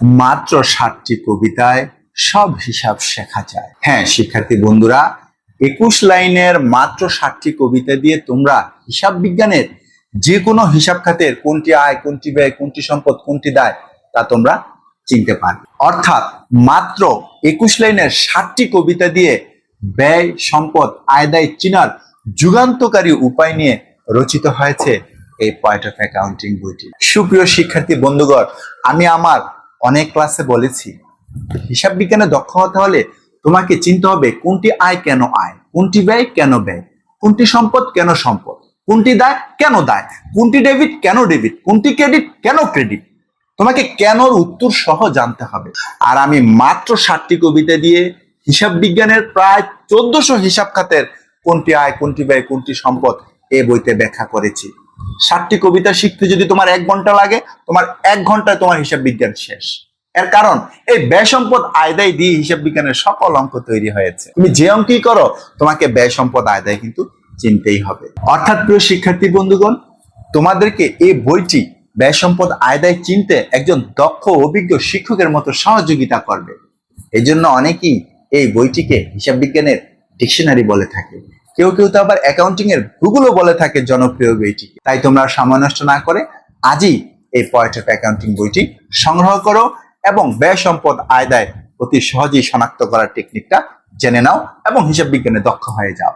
মাত্র সাতটি কবিতায় সব হিসাব শেখা যায়। হ্যাঁ শিক্ষার্থী বন্ধুরা, একুশ লাইনের মাত্র সাতটি কবিতা দিয়ে তোমরা হিসাব বিজ্ঞানের যে কোনো হিসাব খাতের কোনটি আয়, কোনটি ব্যয়, কোনটি সম্পদ, কোনটি দায়, তা তোমরা চিনতে পারবে। অর্থাৎ মাত্র একুশ লাইনের ষাটটি কবিতা দিয়ে ব্যয়, সম্পদ, আয়, দায় চিনার যুগান্তকারী উপায় নিয়ে রচিত হয়েছে এই পয়েন্ট অফ অ্যাকাউন্টিং বইটি। সুপ্রিয় শিক্ষার্থী বন্ধুগণ, আমি আমার অনেক ক্লাসে বলেছি, হিসাব বিজ্ঞানে দক্ষ হতে হলে তোমাকে চিনতে হবে কোনটি আয় কেন আয়, কোনটি ব্যয় কেন ব্যয়, কোনটি সম্পদ কেন সম্পদ, কোনটি দায় কেন দায়, কোনটি ডেবিট কেন ডেবিট কোনটি ক্রেডিট কেন ক্রেডিট তোমাকে কেনর উত্তর সহ জানতে হবে। আর আমি মাত্র ষাটটি কবিতা দিয়ে হিসাব বিজ্ঞানের প্রায় চোদ্দশো হিসাব খাতের কোনটি আয়, কোনটি ব্যয়, কোনটি সম্পদ এ বইতে ব্যাখ্যা করেছি। ষাটটি কবিতা শিখতে যদি তোমার এক ঘণ্টা লাগে, তোমার এক ঘন্টায় তোমার হিসাব বিজ্ঞান শেষ। এর কারণ, এই ব্যয় সম্পদ আয়দায় দিয়ে হিসাব বিজ্ঞানের সকল অঙ্ক তৈরি হয়েছে। তুমি যে অঙ্কই করো, তোমাকে ব্যয় সম্পদ আয়দায় কিন্তু চিনতেই হবে। অর্থাৎ প্রিয় শিক্ষার্থী বন্ধুগণ, তোমাদেরকে এই বইটি ব্যয় সম্পদ আয়দায় চিনতে একজন দক্ষ অভিজ্ঞ শিক্ষকের মতো সহযোগিতা করবে। এই জন্য অনেকেই এই বইটিকে হিসাব বিজ্ঞানের ডিকশনারি বলে থাকে। কেউ কেউ তো আবার অ্যাকাউন্টিং এর ভূগুলো বলে থাকে জনপ্রিয় বইটি। তাই তোমরা সময় নষ্ট না করে আজই এই পয়েন্ট অফ অ্যাকাউন্টিং বইটি সংগ্রহ করো এবং ব্যয় সম্পদ আয়দায় অতি সহজেই শনাক্ত করার টেকনিকটা জেনে নাও এবং হিসাব বিজ্ঞানে দক্ষ হয়ে যাও।